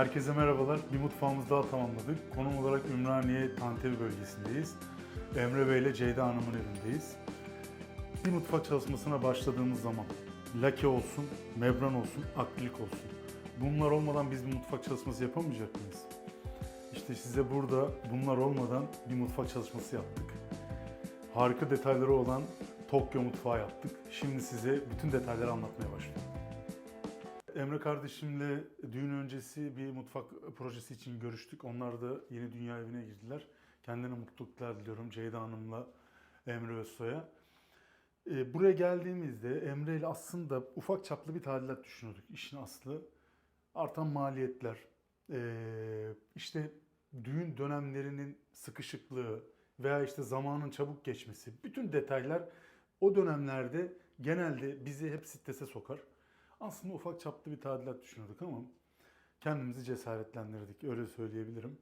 Herkese merhabalar. Bir mutfağımızı daha tamamladık. Konum olarak Ümraniye Tantevi bölgesindeyiz. Emre Bey ile Ceyda Hanım'ın evindeyiz. Bir mutfak çalışmasına başladığımız zaman lake olsun, membran olsun, akrilik olsun. Bunlar olmadan biz bir mutfak çalışması yapamayacak mıyız? İşte size burada bunlar olmadan bir mutfak çalışması yaptık. Harika detayları olan Tokyo mutfağı yaptık. Şimdi size bütün detayları anlatmaya başlıyorum. Emre kardeşimle düğün öncesi bir mutfak projesi için görüştük. Onlar da yeni dünya evine girdiler. Kendilerine mutluluklar diliyorum Ceyda Hanım'la Emre Özsoy'a. Ee, buraya geldiğimizde Emre ile aslında ufak çaplı bir tadilat düşünüyorduk. İşin aslı artan maliyetler, ee, işte düğün dönemlerinin sıkışıklığı veya işte zamanın çabuk geçmesi. Bütün detaylar o dönemlerde genelde bizi hep strese sokar. Aslında ufak çaplı bir tadilat düşünüyorduk ama kendimizi cesaretlendirdik öyle söyleyebilirim.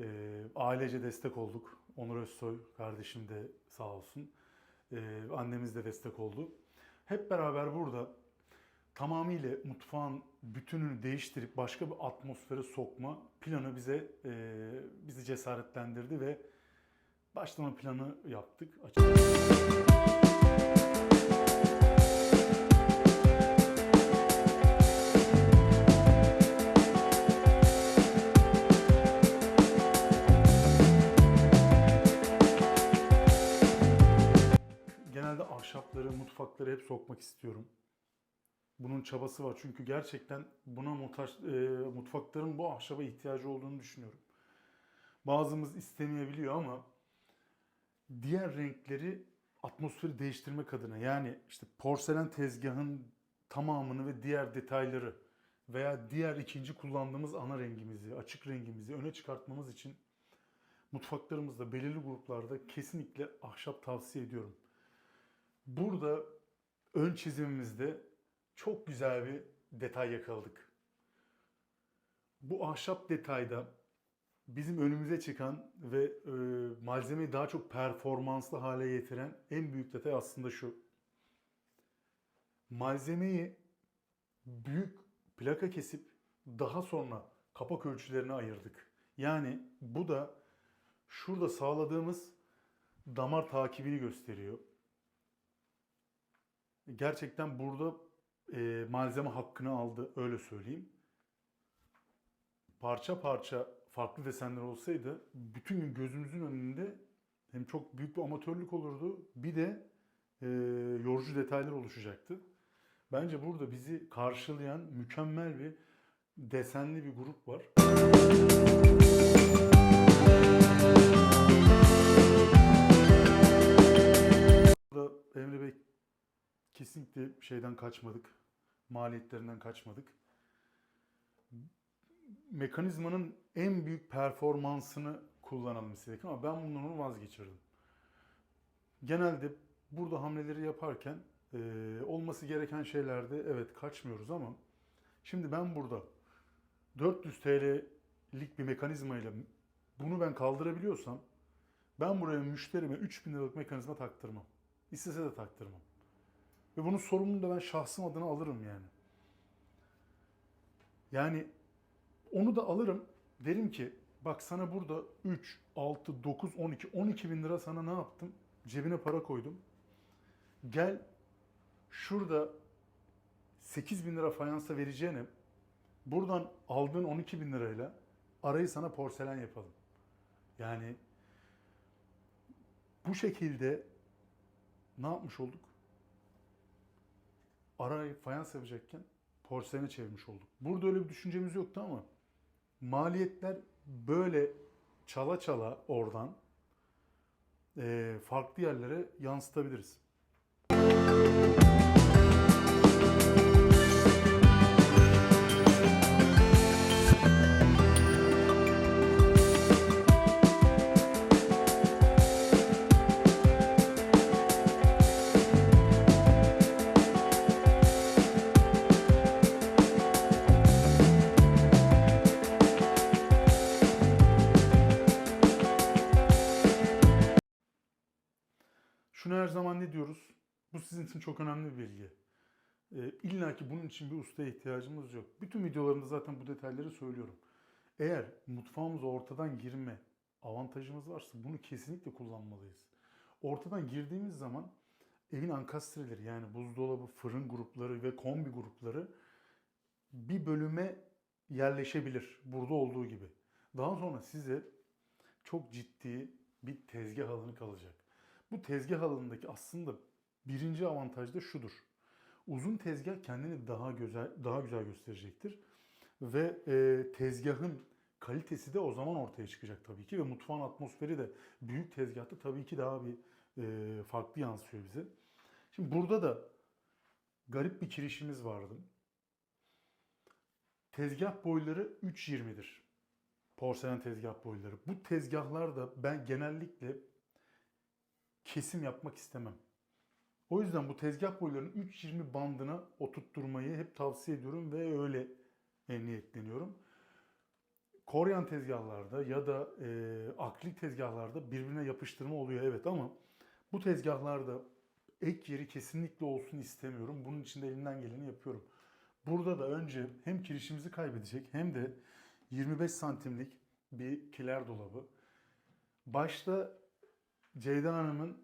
Ee, ailece destek olduk. Onur Özsoy kardeşim de sağ olsun. Ee, annemiz de destek oldu. Hep beraber burada tamamıyla mutfağın bütününü değiştirip başka bir atmosfere sokma planı bize e, bizi cesaretlendirdi ve başlama planı yaptık. Açıkçası. Ahşapları, mutfakları hep sokmak istiyorum. Bunun çabası var çünkü gerçekten buna muhtaç, e, mutfakların bu ahşaba ihtiyacı olduğunu düşünüyorum. Bazımız istemeyebiliyor ama diğer renkleri atmosferi değiştirmek adına yani işte porselen tezgahın tamamını ve diğer detayları veya diğer ikinci kullandığımız ana rengimizi, açık rengimizi öne çıkartmamız için mutfaklarımızda belirli gruplarda kesinlikle ahşap tavsiye ediyorum. Burada ön çizimimizde çok güzel bir detay yakaladık. Bu ahşap detayda bizim önümüze çıkan ve e, malzemeyi daha çok performanslı hale getiren en büyük detay aslında şu. Malzemeyi büyük plaka kesip daha sonra kapak ölçülerine ayırdık. Yani bu da şurada sağladığımız damar takibini gösteriyor. Gerçekten burada e, malzeme hakkını aldı öyle söyleyeyim. Parça parça farklı desenler olsaydı bütün gün gözümüzün önünde hem çok büyük bir amatörlük olurdu bir de e, yorucu detaylar oluşacaktı. Bence burada bizi karşılayan mükemmel bir desenli bir grup var. Kesinlikle şeyden kaçmadık. Maliyetlerinden kaçmadık. Mekanizmanın en büyük performansını kullanalım istedik ama ben bundan vazgeçirdim. Genelde burada hamleleri yaparken eee, olması gereken şeylerde evet kaçmıyoruz ama şimdi ben burada 400 TL'lik bir mekanizmayla bunu ben kaldırabiliyorsam ben buraya müşterime 3000 liralık mekanizma taktırmam. İstese de taktırmam. Ve bunun sorumluluğunu da ben şahsım adına alırım yani. Yani onu da alırım. Derim ki bak sana burada 3, 6, 9, 12, 12 bin lira sana ne yaptım? Cebine para koydum. Gel şurada 8 bin lira fayansa vereceğine buradan aldığın 12 bin lirayla arayı sana porselen yapalım. Yani bu şekilde ne yapmış olduk? Arayı fayans yapacakken porselene çevirmiş olduk. Burada öyle bir düşüncemiz yoktu ama maliyetler böyle çala çala oradan farklı yerlere yansıtabiliriz. Şunu her zaman ne diyoruz? Bu sizin için çok önemli bir bilgi. Ee, İlla ki bunun için bir ustaya ihtiyacımız yok. Bütün videolarımda zaten bu detayları söylüyorum. Eğer mutfağımıza ortadan girme avantajımız varsa bunu kesinlikle kullanmalıyız. Ortadan girdiğimiz zaman evin ankastreleri yani buzdolabı, fırın grupları ve kombi grupları bir bölüme yerleşebilir. Burada olduğu gibi. Daha sonra size çok ciddi bir tezgah alanı kalacak. Bu tezgah alanındaki aslında birinci avantaj da şudur. Uzun tezgah kendini daha güzel daha güzel gösterecektir ve e, tezgahın kalitesi de o zaman ortaya çıkacak tabii ki ve mutfağın atmosferi de büyük tezgahta tabii ki daha bir e, farklı yansıyor bize. Şimdi burada da garip bir kirişimiz vardı. Tezgah boyları 3.20'dir. Porselen tezgah boyları. Bu tezgahlarda ben genellikle kesim yapmak istemem. O yüzden bu tezgah boylarının 3.20 bandına oturtturmayı hep tavsiye ediyorum ve öyle e, niyetleniyorum. Koryan tezgahlarda ya da e, aklik tezgahlarda birbirine yapıştırma oluyor evet ama bu tezgahlarda ek yeri kesinlikle olsun istemiyorum. Bunun için de elimden geleni yapıyorum. Burada da önce hem kirişimizi kaybedecek hem de 25 santimlik bir kiler dolabı. Başta Ceyda Hanım'ın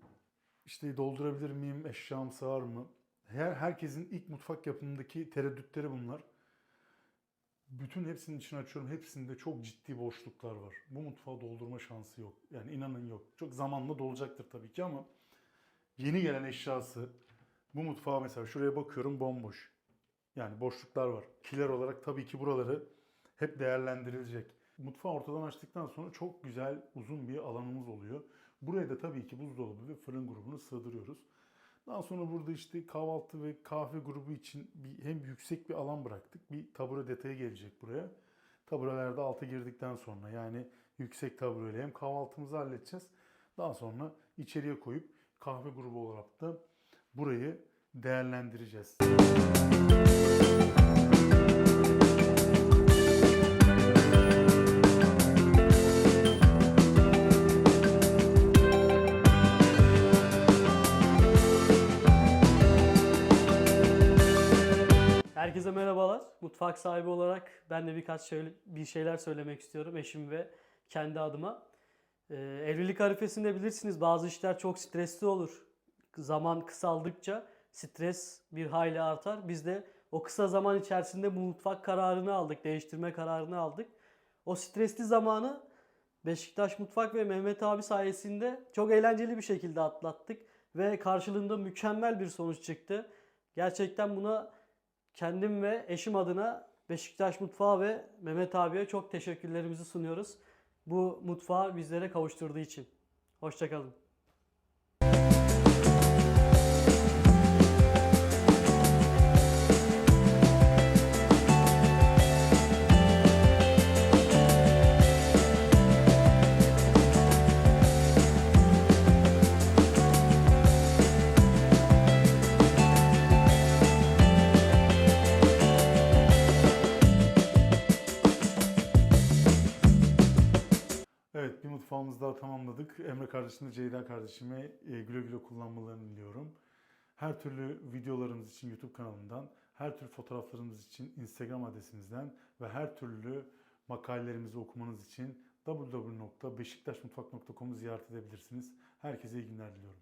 işte doldurabilir miyim, eşyam sığar mı? Her herkesin ilk mutfak yapımındaki tereddütleri bunlar. Bütün hepsinin içini açıyorum. Hepsinde çok ciddi boşluklar var. Bu mutfağı doldurma şansı yok. Yani inanın yok. Çok zamanla dolacaktır tabii ki ama yeni gelen eşyası bu mutfağa mesela şuraya bakıyorum bomboş. Yani boşluklar var. Kiler olarak tabii ki buraları hep değerlendirilecek. Mutfağı ortadan açtıktan sonra çok güzel uzun bir alanımız oluyor. Buraya da tabii ki buzdolabı ve fırın grubunu sığdırıyoruz. Daha sonra burada işte kahvaltı ve kahve grubu için bir, hem yüksek bir alan bıraktık. Bir tabure detayı gelecek buraya. Taburelerde altı girdikten sonra yani yüksek tabureyle hem kahvaltımızı halledeceğiz. Daha sonra içeriye koyup kahve grubu olarak da burayı değerlendireceğiz. Herkese Mutfak sahibi olarak ben de birkaç şöyle, bir şeyler söylemek istiyorum eşim ve kendi adıma. Ee, evlilik arifesinde bilirsiniz bazı işler çok stresli olur. Zaman kısaldıkça stres bir hayli artar. Biz de o kısa zaman içerisinde bu mutfak kararını aldık, değiştirme kararını aldık. O stresli zamanı Beşiktaş Mutfak ve Mehmet abi sayesinde çok eğlenceli bir şekilde atlattık ve karşılığında mükemmel bir sonuç çıktı. Gerçekten buna kendim ve eşim adına Beşiktaş Mutfağı ve Mehmet abiye çok teşekkürlerimizi sunuyoruz. Bu mutfağı bizlere kavuşturduğu için. Hoşçakalın. Evet bir mutfağımızı daha tamamladık. Emre kardeşimle Ceyda kardeşime güle güle kullanmalarını diliyorum. Her türlü videolarımız için YouTube kanalından, her türlü fotoğraflarımız için Instagram adresimizden ve her türlü makalelerimizi okumanız için www.beşiktaşmutfak.com'u ziyaret edebilirsiniz. Herkese iyi günler diliyorum.